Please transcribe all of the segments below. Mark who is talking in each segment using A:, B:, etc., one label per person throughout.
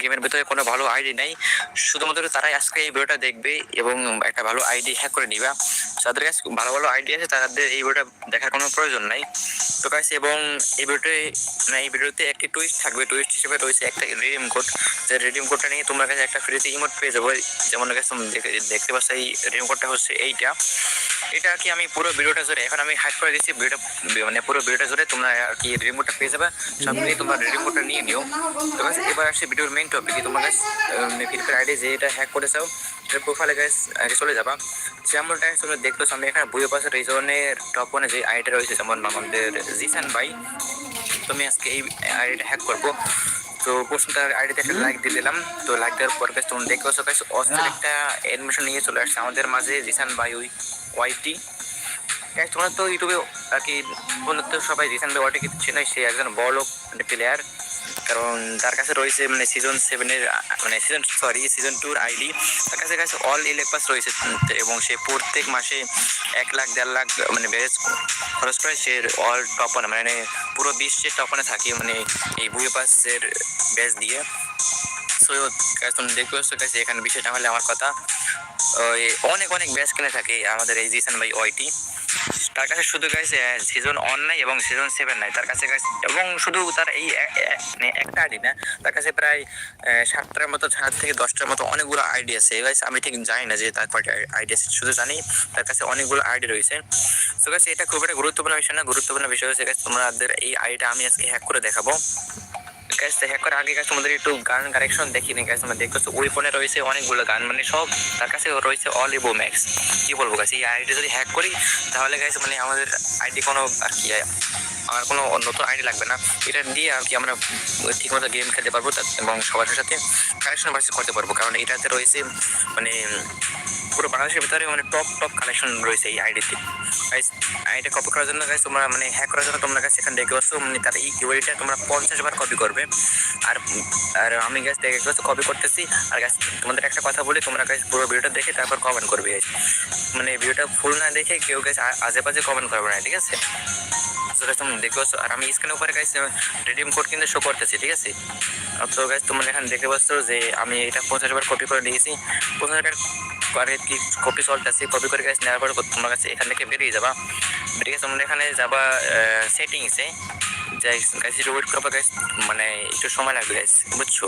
A: গেমের ভিতরে কোনো ভালো আইডি নাই। শুধুমাত্র তারাই আজকে এই ভিডিওটা দেখবে এবং একটা ভালো আইডি হ্যাক করে নিবা। যাদের কাছে ভালো ভালো আইডি আছে, তাদের এই ভিডিওটা দেখার কোনো প্রয়োজন নাই। তো গাইস এবং এই ভিডিওতে মানে এই ভিডিওতে একটি টুইস্ট থাকবে। টুইস্ট হিসেবে রয়েছে একটা রিডিম কোড যে রিডিম কোডটা নিয়ে তোমার কাছে একটা ফ্রিতে ইমোট পেয়ে যাব। যেমন দেখতে পাচ্ছ এই রিডিম কোডটা হচ্ছে এইটা। এটা আর কি আমি পুরো ভিডিওটা জুড়ে, এখন আমি হাইড করে দিচ্ছি ভিডিওটা মানে পুরো ভিডিওটা জুড়ে তোমরা আর কি রিমোটটা পেয়ে যাবে। মিলিয়ে তোমরা কোডটা নিয়ে নিও। তো গাইস এবার আসছে ভিডিওর মেইন টপিক তোমার কাছে ফ্রি আইডি যে এটা হ্যাক করেছ। এটার প্রোফাইলে গাইস আগে চলে যাবা। যেমনটা তোমরা দেখতে আমি এখানে বইয়ে পাশে রিজনের টপ ওয়ানে যে আইডিটা রয়েছে যেমন আমাদের জিসান ভাই তো আমি আজকে এই আইডিটা হ্যাক করব। তো প্রশ্নটা আইডিতে একটা লাইক দিয়ে দিলাম। তো লাইক দেওয়ার পর গাছ তোমরা দেখতে পাচ্ছ গাছ অস্থির একটা অ্যানিমেশন নিয়ে চলে আসছে আমাদের মাঝে জিসান ভাই ওই ওয়াইটি গাছ তোমরা তো ইউটিউবে আর কি বন্ধু তো সবাই জিসান ভাই ওয়াইটি কিন্তু চেনাই সে একজন বড় প্লেয়ার কারণ তার কাছে রয়েছে মানে সিজন সেভেনের মানে সিজন সরি সিজন টুর আইডি তার কাছে কাছে অল ইলেকপাস রয়েছে। এবং সে প্রত্যেক মাসে এক লাখ, দেড় লাখ মানে ব্যারেজ খরচ করে, সে অল টপ মানে পুরো বিশ্বের টপনে থাকে মানে এই বুয়ে পাসের ব্যাচ দিয়ে। সো তুমি দেখতে পাচ্ছ কাছে এখানে বিষয়টা হলে আমার কথা। অনেক অনেক ব্যাচ কিনে থাকে আমাদের এই জিসান ভাই ওয়াইটি তার কাছে শুধু গাইছে সিজন ওয়ান নাই এবং সিজন সেভেন নাই। তার কাছে গাইছে, এবং শুধু তার এই মানে একটা আইডি না, তার কাছে প্রায় সাতটার মতো সাত থেকে দশটার মতো অনেকগুলো আইডি আছে। গাইছে আমি ঠিক জানি না যে তার কয়টা আইডি আছে, শুধু জানি তার কাছে অনেকগুলো আইডি রয়েছে। তো গাছে এটা খুব একটা গুরুত্বপূর্ণ বিষয় না, গুরুত্বপূর্ণ বিষয় হচ্ছে তোমাদের এই আইডিটা আমি আজকে হ্যাক করে দেখাবো। গ্যাস হ্যাক করার আগে গাছ তোমাদের একটু গান কারেকশন দেখি নি গাছ তোমরা দেখতেছো, ওই ফোনে রয়েছে অনেকগুলো গান মানে সব তার কাছে রয়েছে অল ইবো ম্যাক্স কি বলব গাছ এই আইডি যদি হ্যাক করি, তাহলে গাছ মানে আমাদের আইডি কোনো আর কি, আমার কোনো নতুন আইডি লাগবে না। এটা দিয়ে আর কি আমরা ঠিকমতো গেম খেলতে পারব এবং সবার সাথে কালেকশন ভার্সি করতে পারব, কারণ এটাতে রয়েছে মানে পুরো বাংলাদেশের ভিতরে মানে টপ টপ কালেকশন রয়েছে এই আইডিতে আইডিটা কপি করার জন্য গাইস তোমরা মানে হ্যাক করার জন্য তোমরা কাছে এখানে দেখে পাচ্ছ মানে তার এই কিওয়ার্ডটা তোমরা পঞ্চাশ বার কপি করবে। আর আর আমি গাছ দেখে পাচ্ছ কপি করতেছি। আর গাছ তোমাদের একটা কথা বলি, তোমরা গাছ পুরো ভিডিওটা দেখে তারপর কমেন্ট করবে মানে ভিডিওটা ফুল না দেখে কেউ গাছ আজে বাজে কমেন্ট করবে না, ঠিক আছে? দেখতে পাচ্ছ? আমি স্ক্রিনের উপরে গাইস রিডিম কোড কিন্তু শো করতেছি, ঠিক আছে? তো গাছ তোমরা এখানে দেখতে পাচ্ছ যে আমি এটা পঞ্চাশ বার কপি করে নিয়েছি পঞ্চাশ বার কি কপি চলতেছি কপি করে গাছ নেওয়ার পর তোমার কাছে এখান থেকে বেরিয়ে যাবা। বেরিয়ে গেছে তোমরা এখানে যাবা সেটিংসে যাই গাইস একটু ওয়েট করবা গাইস মানে একটু সময় লাগবে গাইস বুঝছ?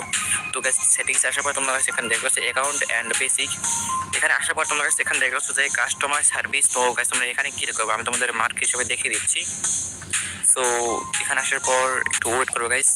A: তো গাইস সেটিংস আসার পর তোমরা এখানে দেখবে অ্যাকাউন্ট অ্যান্ড বেসিক এখানে আসার পর তোমরা এখানে দেখবে যে কাস্টমার সার্ভিস তো গাইস তোমরা এখানে কী করব আমি তোমাদের মার্ক হিসেবে দেখিয়ে দিচ্ছি। সো এখানে আসার পর একটু ওয়েট করব গাইস